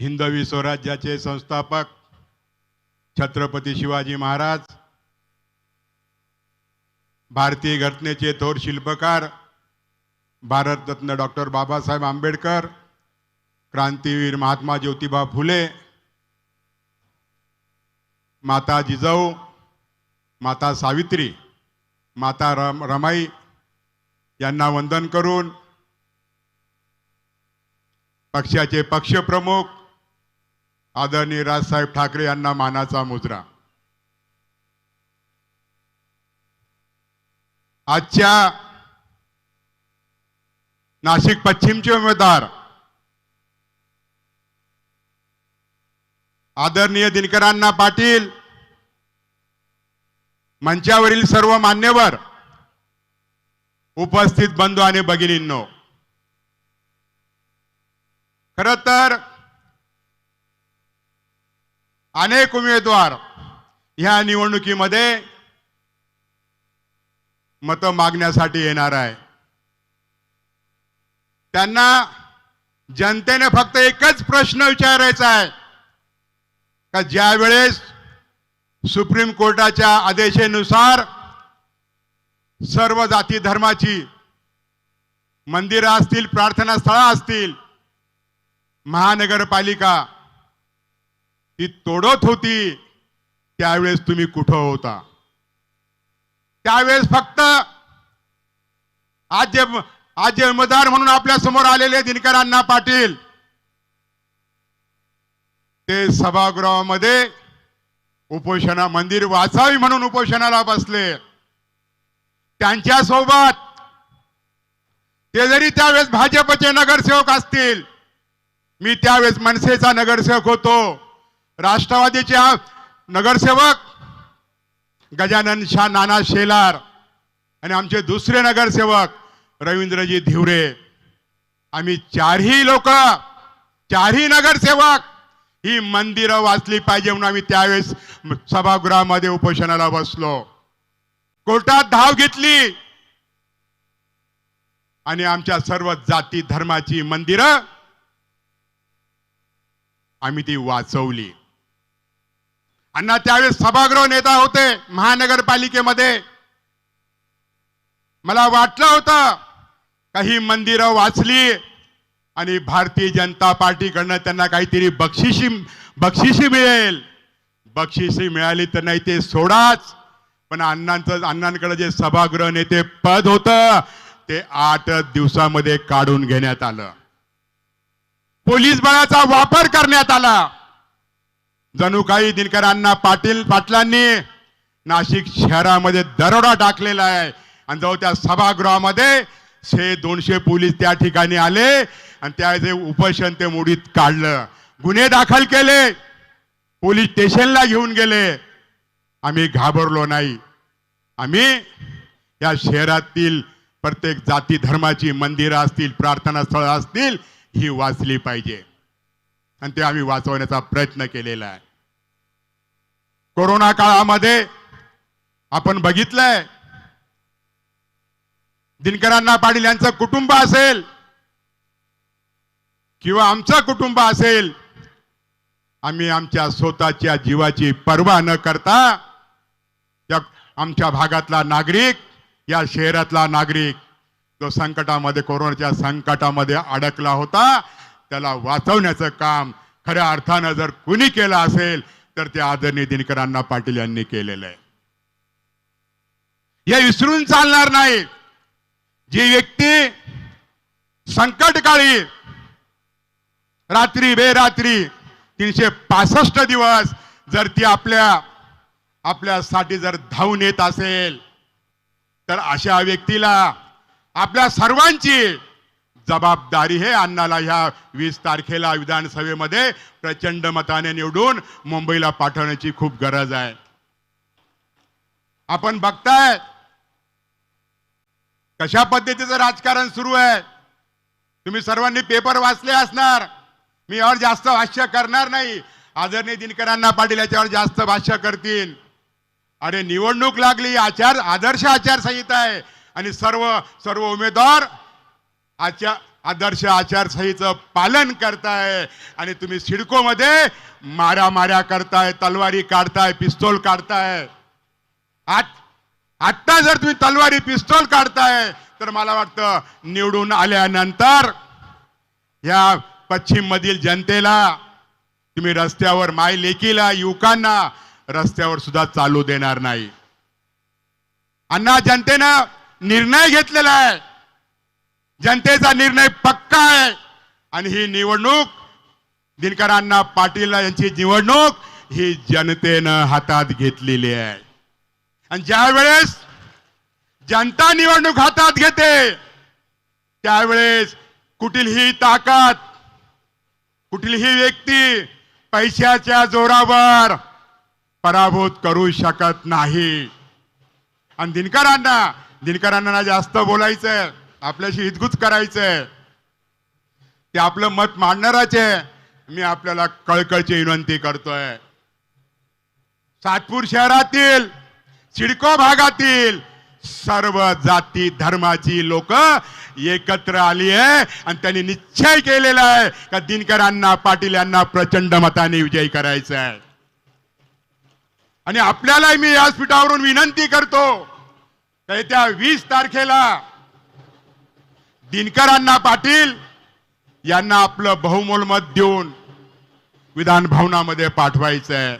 हिंदवी स्वराज्याचे संस्थापक छत्रपती शिवाजी महाराज भारतीय घटनेचे थोर शिल्पकार भारतरत्न डॉक्टर बाबासाहेब आंबेडकर क्रांतीवीर महात्मा ज्योतिबा फुले माता जिजाऊ माता सावित्री माता रम रमाई यांना वंदन करून पक्षाचे पक्षप्रमुख आदरणीय राजसाहेब ठाकरे यांना मानाचा मुजरा आजच्या नाशिक पश्चिमचे उमेदवार आदरणीय दिनकरांना पाटील मंचावरील सर्व मान्यवर उपस्थित बंधू आणि भगिनींनो खर तर अनेक उमेदवार ह्या निवडणुकीमध्ये मत मागण्यासाठी येणार आहे. त्यांना जनतेने फक्त एकच प्रश्न विचारायचा आहे. का ज्या वेळेस सुप्रीम कोर्टाच्या आदेशेनुसार सर्व जाती धर्माची मंदिरं असतील प्रार्थनास्थळं असतील महानगरपालिका ती तोडत होती त्यावेळेस तुम्ही कुठं होता? त्यावेळेस फक्त आज आज जे म्हणून आपल्यासमोर आलेले दिनकर अण्णा पाटील. ते सभागृहामध्ये उपोषणा मंदिर वाचावी म्हणून उपोषणाला बसले. त्यांच्यासोबत ते जरी त्यावेळेस भाजपचे नगरसेवक असतील मी त्यावेळेस मनसेचा नगरसेवक होतो. राष्ट्रवादीचे आ- नगरसेवक गजानन शाह नाना शेलार आणि आमचे दुसरे नगरसेवक रवींद्रजी धिवरे. आम्ही चारही लोक चारही नगरसेवक ही मंदिरं वाचली पाहिजे म्हणून आम्ही त्यावेळेस सभागृहामध्ये उपोषणाला बसलो. कोर्टात धाव घेतली. आणि आमच्या सर्व जाती धर्माची मंदिरं आम्ही ती वाचवली. अण्णा त्यावेळेस सभागृह नेता होते महानगरपालिकेमध्ये. मला वाटलं होतं काही मंदिरं वाचली आणि भारतीय जनता पार्टीकडनं त्यांना काहीतरी बक्षिशी बक्षिशी मिळेल. बक्षिशी मिळाली तर नाही ते सोडाच. पण अण्णांचं अण्णांकडे जे सभागृह नेते पद होतं ते आठ दिवसामध्ये काढून घेण्यात आलं. पोलीस बळाचा वापर करण्यात आला. जणू काही दिनकरांना पाटील पाटलांनी नाशिक शहरामध्ये दरोडा टाकलेला आहे. आणि जाऊ त्या सभागृहामध्ये शे दोनशे पोलीस त्या ठिकाणी आले आणि त्या जे उपोषण ते मोडीत काढलं. गुन्हे दाखल केले. पोलीस स्टेशनला घेऊन गेले. आम्ही घाबरलो नाही. आम्ही या शहरातील प्रत्येक जाती धर्माची मंदिरं असतील प्रार्थनास्थळं असतील ही वाचली पाहिजे. आणि ते आम्ही वाचवण्याचा प्रयत्न केलेला आहे. कोरोना काळामध्ये आपण बघितलंय दिनकरांना पाटील यांचं कुटुंब असेल किंवा आमचं कुटुंब असेल आम्ही आमच्या स्वतःच्या जीवाची पर्वा न करता या आमच्या भागातला नागरिक या शहरातला नागरिक जो संकटामध्ये कोरोनाच्या संकटामध्ये अडकला होता त्याला वाचवण्याचं काम खऱ्या अर्थानं जर कुणी केलं असेल तर ते आदरणीय दिनकरांना पाटील यांनी केलेलं आहे. हे विसरून चालणार नाही. जी व्यक्ती संकटकाळी रात्री बेरात्री तीनशे पासष्ट दिवस जर ती आपल्या आपल्यासाठी जर धावून येत असेल तर अशा व्यक्तीला आपल्या सर्वांची जबाबदारी हे अण्णाला ह्या वीस तारखेला विधानसभेमध्ये प्रचंड मताने निवडून मुंबईला पाठवण्याची खूप गरज आहे. आपण बघताय कशा पद्धतीचं राजकारण सुरू आहे? तुम्ही सर्वांनी पेपर वाचले असणार. मी यावर जास्त भाष्य करणार नाही. आदरणीय दिनकरांना पाटील याच्यावर जास्त भाष्य करतील. अरे निवडणूक लागली आचार आदर्श आचारसंहिता आहे. आणि सर्व सर्व उमेदवार आचार आदर्श आचारसंहितेचं पालन करताय. आणि तुम्ही सिडकोमध्ये माऱ्या माऱ्या करताय तलवारी काढताय पिस्तोल काढताय. आत आत्ता जर तुम्ही तलवारी पिस्तोल काढताय तर मला वाटतं निवडून आल्यानंतर या पश्चिम मधील जनतेला तुम्ही रस्त्यावर माय लेकीला युवकांना रस्त्यावर सुद्धा चालू देणार नाही. अण्णा जनतेनं निर्णय घेतलेला आहे. जनतेचा निर्णय पक्का आहे. आणि ही निवडणूक दिनकरांना पाटील यांची निवडणूक ही जनतेनं हातात घेतलेली आहे. आणि ज्या वेळेस जनता निवडणूक हातात घेते त्यावेळेस कुठलीही ताकद कुठलीही व्यक्ती पैशाच्या जोरावर पराभूत करू शकत नाही. आणि दिनकरांना दिनकरांना जास्त बोलायचं आपल्याशी हितगुज करायचंय ते आपलं मत मांडणाराच. आहे मी आपल्याला कळकळची विनंती करतोय. सातपूर शहरातील सिडको भागातील सर्व जाती धर्माची लोक एकत्र आली आहे आणि त्यांनी निश्चय केलेला आहे का दिनकरांना पाटील यांना प्रचंड मताने विजयी करायचा आहे. आणि आपल्याला मी व्यासपीठावरून विनंती करतो येत्या वीस तारखेला दिनकरांना पाटील यांना आपलं बहुमोल मत देऊन विधान भवनामध्ये पाठवायचं आहे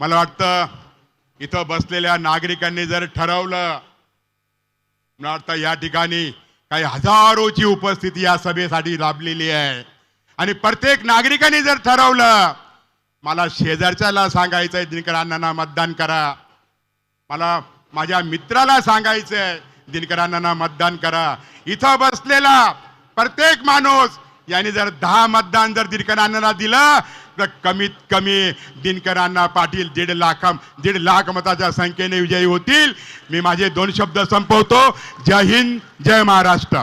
मला वाटतं इथं बसलेल्या नागरिकांनी जर ठरवलं मला वाटतं या ठिकाणी काही हजारोची उपस्थिती या सभेसाठी लाभलेली आहे. आणि प्रत्येक नागरिकांनी जर ठरवलं मला शेजारच्याला सांगायचं आहे दिनकर अण्णांना मतदान करा. मला माझ्या मित्राला सांगायचं आहे दिनकरांना मतदान करा. इथं बसलेला प्रत्येक माणूस यांनी जर दहा मतदान जर दिनकरांना दिलं तर कमीत कमी दिनकरांना पाटील दीड लाख दीड लाख मताच्या संख्येने विजयी होतील. मी माझे दोन शब्द संपवतो. जय हिंद जय महाराष्ट्र.